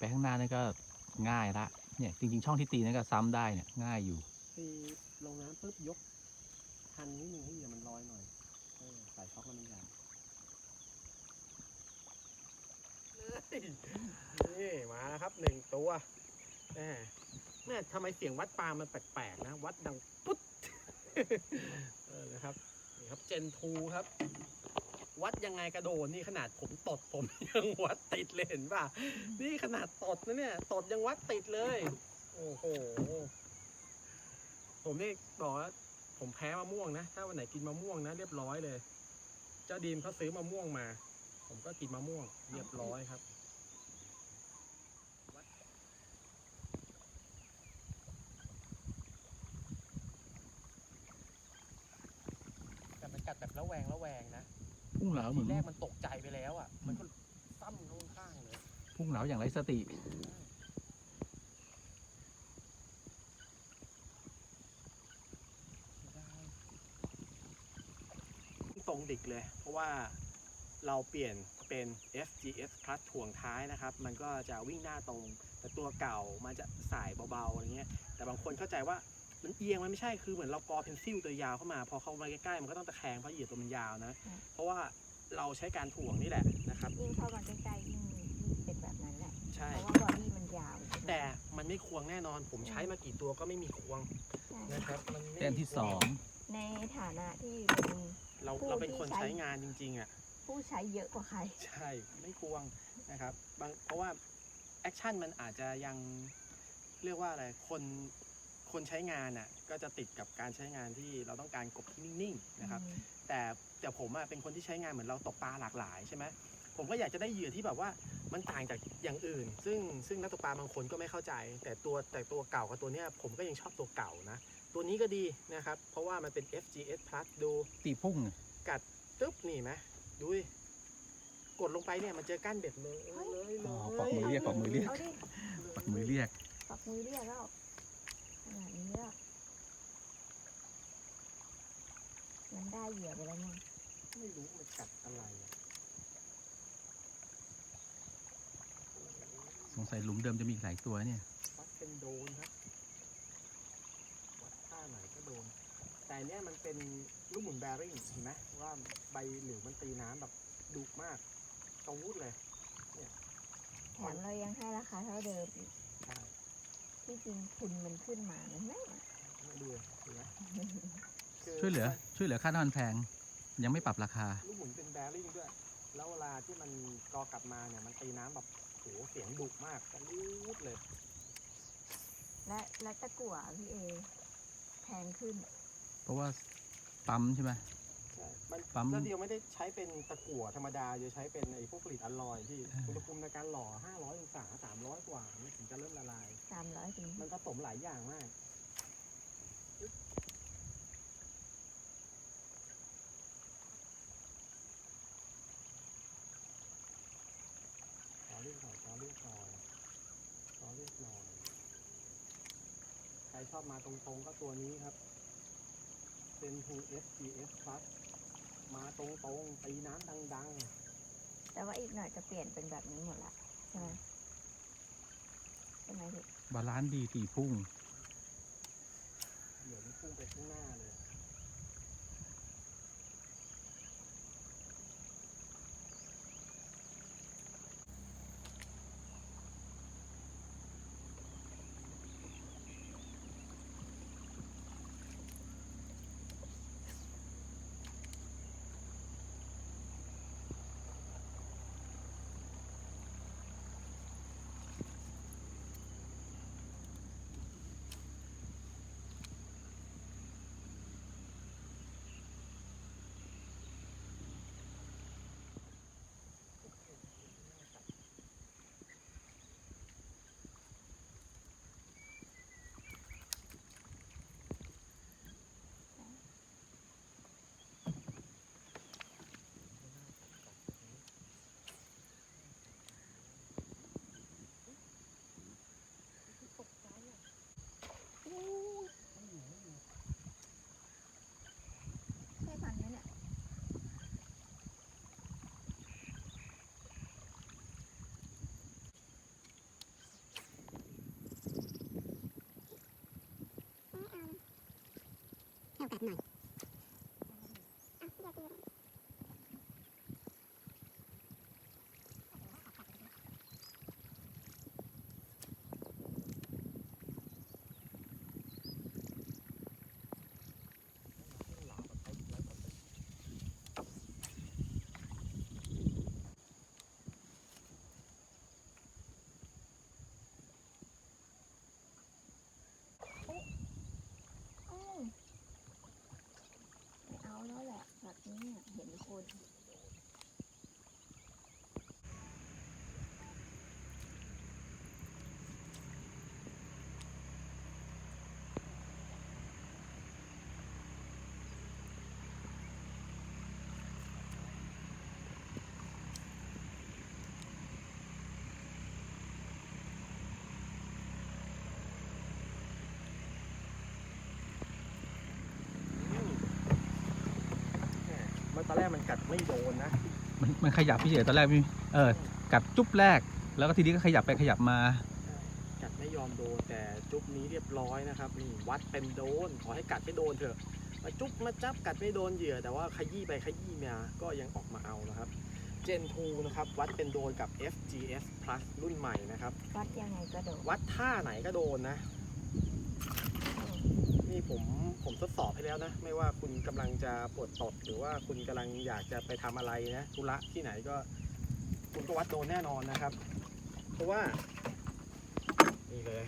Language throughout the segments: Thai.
ไปข้างหน้านั่นก็ง่ายละเนี่ยจริง ๆ ช่องที่ตีนั่นก็ซ้ำได้เนี่ยง่ายอยู่ตีลงน้ำปุ๊บยกทันนิดนึงให้เหยื่อมันลอยหน่อยเออสายช็อกมันใหญ่นี่มาแล้วครับหนึ่งตัวแหมแม่ทำไมเสียงวัดปลามันแปลกๆนะ วัดดังปุ๊ดเออนะครับนี่ครับเจนทูครับ วัดยังไงกระโดดนี่ขนาดผมตดผมยังวัดติดเลยเห็นป่ะนี่ขนาดตดนะเนี่ยตดยังวัดติดเลย โอ้โหผมนี่บอกว่าผมแพ้มะม่วงนะถ้าวันไหนกินมะม่วงนะเรียบร้อยเลย เจ้าดีมเขาซื้อมะม่วงมา ผมก็กินมะม่วง เรียบร้อยครับ แต่มันกัดแบบระแวงระแวงนะ พุ่งเหลาเหทีมือนแรกมันตกใจไปแล้วอะ มันก็ซ้ำลงข้างเลย พุ่งเหลาอย่างไรสติ ตรงดิกเลย เพราะว่าเราเปลี่ยนเป็น FGS Plus ถ่วงท้ายนะครับ มันก็จะวิ่งหน้าตรง แต่ตัวเก่ามันจะสายเบาๆอะไรเงี้ย แต่บางคนเข้าใจว่า มันเอียงมันไม่ใช่คือเหมือนเรากอเพนซิลตัวยาวเข้ามาพอเข้ามาใกล้ๆมันก็ต้องตะแคงเพราะเหยื่อตัวมันยาวนะอืมเพราะว่าเราใช้การถ่วงนี่แหละนะครับยิ่งเข้ามาใกล้ๆยิ่งยิ่งเป็นแบบนั้นแหละใช่เพราะว่าบอดี้มันยาวใช่ไหมแต่มันไม่ควงแน่นอน ผมใช้มากี่ตัวก็ไม่มีควงใช่นะครับมันไม่มีแต้มที่สองในฐานะที่เป็นเราผู้เราเป็นคนที่ใช้ใช้งานจริง ๆอะผู้ใช้เยอะกว่าใคร ใช่ไม่ควงนะครับบางเพราะว่าแอคชั่นมันอาจจะยังเรียกว่าอะไรคน คนใช้งานอะก็จะติดกับการใช้งานที่เราต้องการกบที่นิ่งๆนะครับ แต่แต่ผมอะเป็นคนที่ใช้งานเหมือนเราตกปลาหลากหลายใช่ไหมผมก็อยากจะได้เหยื่อที่แบบว่ามันต่างจากอย่างอื่น ซึ่งซึ่งนักตกปลาบางคนก็ไม่เข้าใจ แต่ตัวแต่ตัวเก่ากับตัวเนี้ยผมก็ยังชอบตัวเก่านะ ตัวนี้ก็ดีนะครับ เพราะว่ามันเป็น FGS Plus ดูตีพุ่งกัดตึ๊บนี่ไหมดูดิกดลงไปเนี่ยมันเจอก้านเบ็ดเลยเลยเลยอ๋อปักมือเรียกปักมือเรียกเอาดิปักมือเรียกปักมือเรียกแล้วข นาดนี้แล้วมันได้เหยื่อไปแล้วมั้งไม่รู้มันกัดอะไรอะสงสัยหลุมเดิมจะมีอีกหลายตัวเนี่ยวัดเป็นโดนครับวัดท่าไหนก็โดน แต่อันเนี้ยมันเป็นลูกหมุนแบริ่งเห็นไหมว่าใบหลิวมันตีน้ำแบบดุมากตรงวุดเลยแถมเรายังให้ราคาเท่าเดิมอีกใช่ ที่จริงทุนมันขึ้นมามันไม่มาดูเลยเห็นไหมคือช่วยเหลือ ช่วยเหลือค่าน้ำมันแพง ยังไม่ปรับราคา ลูกหมุนเป็นแบริ่งด้วย แล้วเวลาที่มันกอกลับมาเนี่ยมันตีน้ำแบบโหเสียงดุมากกันรูดเลย และและตะกั่วพี่เอแพงขึ้น เพราะว่าปั๊มใช่ไหมใช่มันปั๊มแล้วเดียวไม่ได้ใช้เป็นตะกั่วธรรมดาจะใช้เป็นไอ้พวกผลิตอลลอยที่อ่าอุณหภูมิในการหล่อ 500องศา300 กว่า มันผมหลายอย่างมาก ขอเรียกหน่อยขอเรียกหน่อยขอเรียกหน่อย ใครชอบมาตรงๆก็ตัวนี้ครับเป็น2 SGS Plus มาตรงๆตีน้ำดัง ๆ แต่ว่าอีกหน่อยจะเปลี่ยนเป็นแบบนี้หมดละใช่ไหม ช่ไหมพี่บาลานซ์ดีตีพุ่งๆเดี๋ยวมันพุ่งไปข้างหน้าเลย theo cách nói มันตอนแรกมันกัดไม่โดนนะมันมันขยับพี่เฉยตอนแรกพี่เออกัดจุ๊บแรก แล้วก็ทีนี้ก็ขยับไปขยับมา กัดไม่ยอมโดนแต่จุ๊บนี้เรียบร้อยนะครับนี่วัดเป็นโดนขอให้กัดให้โดนเถอะมาจุ๊บมาจับกัดไม่โดนเหยื่อ แต่ว่าขยี้ไปขยี้มาก็ยังออกมาเอานะครับ Gen 2นะครับวัดเป็นโดนกับ FGS Plus รุ่นใหม่นะครับ วัดยังไงก็โดน วัดท่าไหนก็โดนนะ นี่ผมผมทดสอบให้แล้วนะ ไม่ว่าคุณกำลังจะปวดตดหรือว่าคุณกำลังอยากจะไปทำอะไรนะธุระที่ไหนก็ คุณก็วัดโดนแน่นอนนะครับ เพราะว่านี่เลย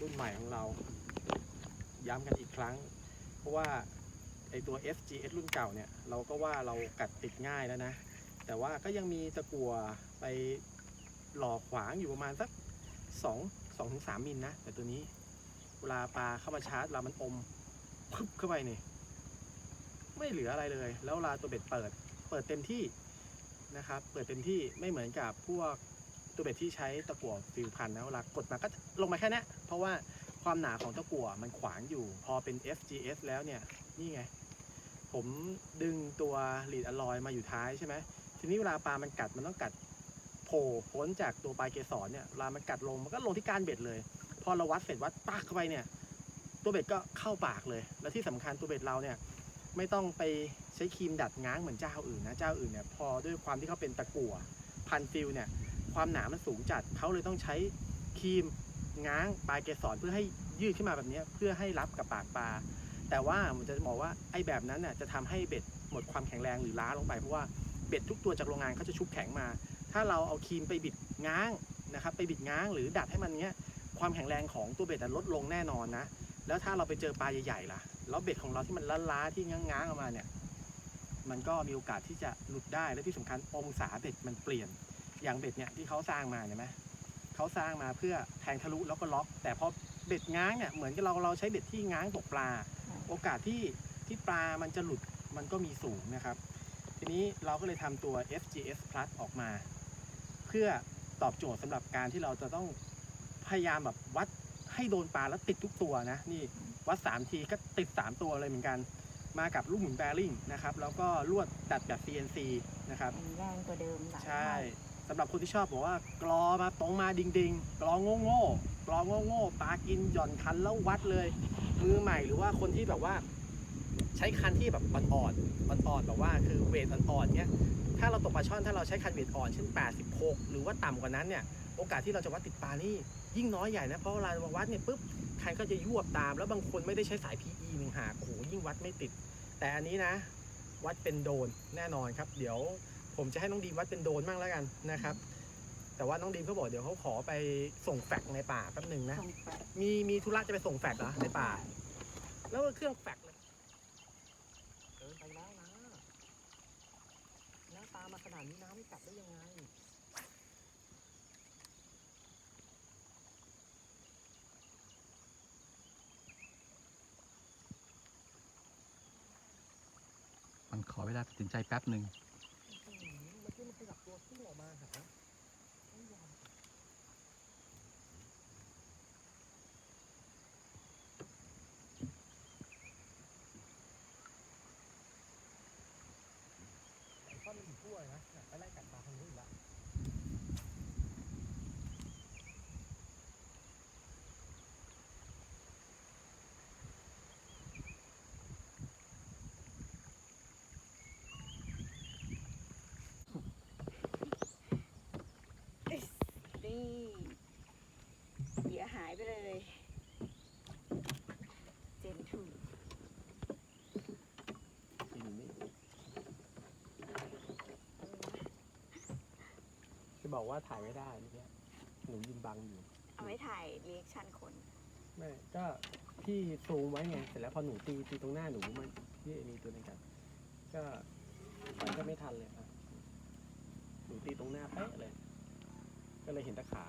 รุ่นใหม่ของเรา ย้ำกันอีกครั้ง เพราะว่าไอตัว FGS รุ่นเก่าเนี่ย เราก็ว่าเรากัดติดง่ายแล้วนะ แต่ว่าก็ยังมีตะกั่วไปหล่อขวางอยู่ประมาณสักสองสองถึงสามมิลนะ แต่ตัวนี้ เวลาปลาเข้ามาชาร์จเรามันอมพึบเข้าไปนี่ ไม่เหลืออะไรเลย แล้วเวลาตัวเบ็ดเปิด เปิดเต็มที่นะครับ เปิดเต็มที่ไม่เหมือนกับพวกตัวเบ็ดที่ใช้ตะกั่วฟิวพันนะเวลากดมาก็ลงมาแค่นี้เพราะว่าความหนาของตะกั่วมันขวางอยู่ พอเป็น FGS แล้วเนี่ย นี่ไง ผมดึงตัวลีดอลลอยมาอยู่ท้ายใช่ไหม ทีนี้เวลาปลามันกัดมันต้องกัดโผล่พ้นจากตัวปลายเกสรเนี่ยเวลามันกัดลงมันก็ลงที่กานเบ็ดเลย อเราวัดเสร็จวัดปากเข้าไปเนี่ย ตัวเบ็ดก็เข้าปากเลย แล้วที่สำคัญตัวเบ็ดเราเนี่ยไม่ต้องไปใช้ครีมดัดง้างเหมือนเจ้าอื่นนะเจ้าอื่นเนี่ยพอด้วยความที่เขาเป็นตะกั่วพันฟิลเนี่ยความหนามันสูงจัดเขาเลยต้องใช้ครีมง้างปลายเกสรเพื่อให้ยืดขึ้นมาแบบนี้เพื่อให้รับกับปากปลา แต่ว่าผมจะบอกว่าไอ้แบบนั้นน่ะจะทำให้เบ็ดหมดความแข็งแรงหรือล้าลงไปเพราะว่าเบ็ดทุกตัวจากโรงงานเขาจะชุบแข็งมา ถ้าเราเอาครีมไปบิดง้างนะครับไปบิดง้างหรือดัดให้มันเนี้ย ความแข็งแรงของตัวเบ็ดอะลดลงแน่นอนนะ แล้วถ้าเราไปเจอปลาใหญ่ๆล่ะ แล้วเบ็ดของเราที่มันล้าๆที่ง้างๆออกมาเนี่ย มันก็มีโอกาสที่จะหลุดได้ และที่สำคัญองศาเบ็ดมันเปลี่ยน อย่างเบ็ดเนี่ยที่เขาสร้างมาเห็นไหมเขาสร้างมาเพื่อแทงทะลุแล้วก็ล็อก แต่พอเบ็ดง้างเนี่ยเหมือนกับเราเราใช้เบ็ดที่ง้างตกปลา โอกาสที่ที่ปลามันจะหลุดมันก็มีสูงนะครับ ทีนี้เราก็เลยทำตัว FGS Plus ออกมา เพื่อตอบโจทย์สำหรับการที่เราจะต้อง พยายามแบบวัดให้โดนปลาแล้วติดทุกตัวนะนี่วัด 3 ทีก็ติด 3 ตัวเลยเหมือนกัน มากับลูกหมุนแบริ่งนะครับแล้วก็ลวดดัดแบบ CNC นะครับมีแรงกว่าเดิมหลายใช่เท่าสำหรับคนที่ชอบบอกว่ากรอมาตรงมาดิงดิงๆกรอโง่โง่ๆกรอโง่โง่ๆปลากินหย่อนคันแล้ววัดเลยมือใหม่หรือว่าคนที่แบบว่า ใช้คันที่แบบอ่อนๆอ่อนๆแบบว่าคือเวทอ่อนๆเนี้ยถ้าเราตกปลาช่อนถ้าเราใช้คันเวทอ่อนเช่น86 หรือว่าต่ำกว่านั้นเนี่ยโอกาสที่เราจะวัดติดปลานี่ ยิ่งน้อยใหญ่นะ เพราะเวลาเราวัดเนี่ยปุ๊บคันก็จะยวบตาม แล้วบางคนไม่ได้ใช้สาย PE หนึ่งหากโอ้โหยิ่งวัดไม่ติด แต่อันนี้นะ วัดเป็นโดนแน่นอนครับ เดี๋ยวผมจะให้น้องดีมวัดเป็นโดนบ้างแล้วกันนะครับ แต่ว่าน้องดีมเขาบอกเดี๋ยวเขาขอไปส่งแฟกซ์ในป่าแป๊บหนึ่งนะส่งไปมีมีธุระจะไปส่งแฟกซ์เหรอในป่า แล้วเครื่องแฟกซ์เลยเดินไปแล้วนะน้าตามมาขนาดนี้น้ำไม่กลับได้ยังไง มันขอ เวลาตัดสินใจแป๊บหนึ่งเมื่อกี้มันขยับตัวขึ้นออกมาครับม่ยอม ไอ้ข้อมันอยู่ทั่วเลยนะเนี่ยไปไล่กัดปลาทางนู้นละ เหยื่อหายไปเลย เจนทู กินนี่จะ บอกว่าถ่ายไม่ได้เมื่อกี้หนูยืนบังอยู่ เอาไว้ถ่ายเรีแอคชั่นคน ไม่ก็พี่ซูมไว้ไงเสร็จแล้วพอหนูตีตีตรงหน้าหนูมันพี่มีตัวนึงกันก็ไปก็ไม่ทันเลยครับหนูตีตรงหน้าเป๊ะเลย ก็เลยเห็นแตะขา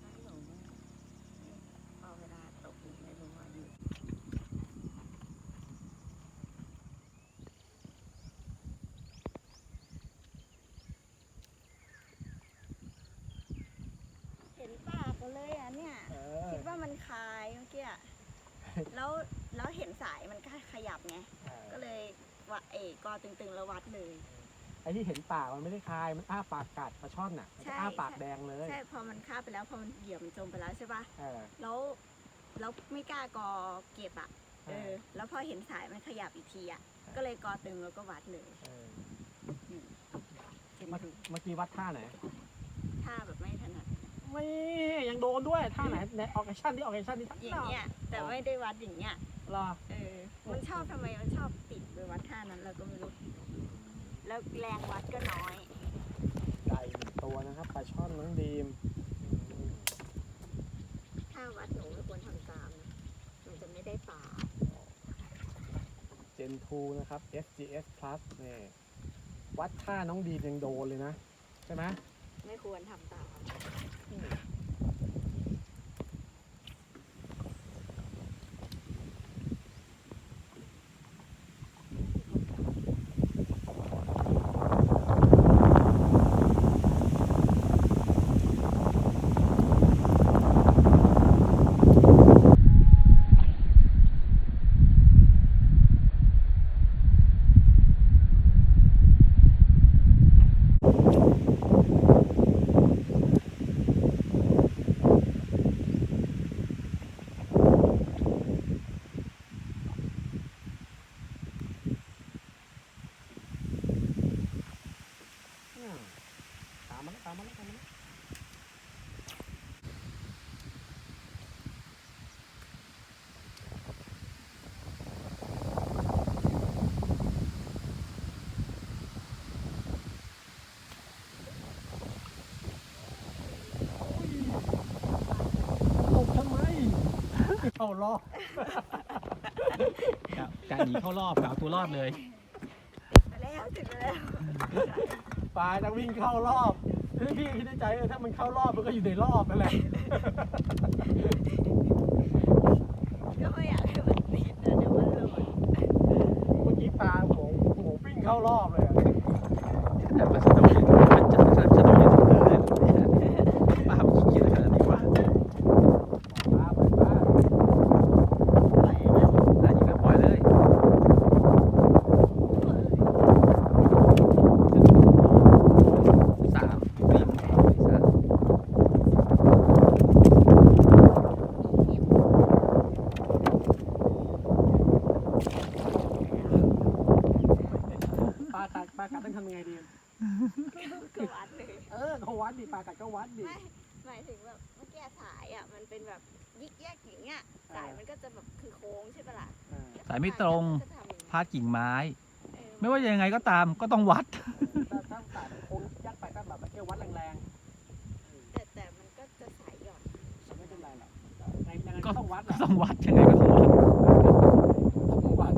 ไม่รู้ว่าพอเวลาตกไม่รู้ว่าอยู่เห็นปากกันเลยอะเนี่ยเออคิดว่ามันคลายเมื่อกี้อะแล้วแล้วเห็นสายมันก็ขยับไง ก็เลยว่าเอกอตึงๆแล้ววัดเลย ไอ้ที่เห็นปากมันไม่ได้คาย มันอ้าปากกัดปลาช่อนน่ะมันใช่จะอ้าปากแดงเลย ใช่พอมันฆ่าบไปแล้วพอมันเหยื่อมันจมไปแล้วใช่ปะเออ แล้วแล้วไม่กล้ากอเก็บอะเออ แล้วพอเห็นสายมันขยับอีกทีอะก็เลยกอตึงแล้วก็วัดเลยเออเห็นเมื่อเมื่อกี้วัดท่าไหน ท่าแบบไม่ถนัด ไม่ยังโดนด้วยท่าไหนในออกแอคชั่นที่ออกแอคชั่นที่อย่างเงี้ยแต่ไม่ได้วัดอย่างเงี้ยรอเออมันชอบทำไมมันชอบติดไปวัดท่านั้นเราก็ไม่รู้แล้วแรงวัดก็น้อยไก่หนึ่งตัวนะครับปลาช่อนน้องดีมอืมถ้าวัดหนูไม่ควรทำตามนะมันจะไม่ได้ปลาเจนทูนะครับ FGS Plus นี่วัดท่าน้องดีมยังโดนเลยนะ ใช่ไหมไม่ควรทำตาม Oh. เข้ารอบการหนีเข้ารอบกเอาตัวรอดเลยไปแล้วถึงแล้วปลาจะวิ่งเข้ารอบคือพี่คิดในใจเออถ้ามันเข้ารอบมันก็อยู่ในรอบนั่นแหละ ก็ไม่อยากให้มันติดนะเดี๋ยวมันหลุด เมื่อกี้ปลาโหงโหงวิ่งเข้ารอบเลยอะ แต่มันสนุกมันจะสนุกสนุกอย่างนี้เลยป้ามันขี้เกียจขนาดนี้วะ ปลาปล่อยปลา ปล่อยนะ ได้ยิงแล้วปล่อยเลยสามวิ่งสาม ปลากัดปลากัดต้องทำยังไงดี ก็วัดเลยเออเขาวัดดิปลากัดก็วัดดิไม่หมายถึงแบบเมื่อกี้สายอะมันเป็นแบบยิกแยกอย่างเงี้ยสายมันก็จะแบบคือโค้งใช่ปะล่ะเออสายไม่ตรง ก็จะทำอย่างเงี้ยพาดกิ่งไม้ เออไม่ว่ายังไงก็ตามก็ต้องวัด ถ้าถ้าสายมันโค้งยัดไปก็แบบเที่ยววัดแรงแต่แต่มันก็จะสายหย่อนๆไม่เป็นไรหรอกในยังไงก็ก็ต้องวัดแหก็ละต้องวัดยังไงก็ต้องวัด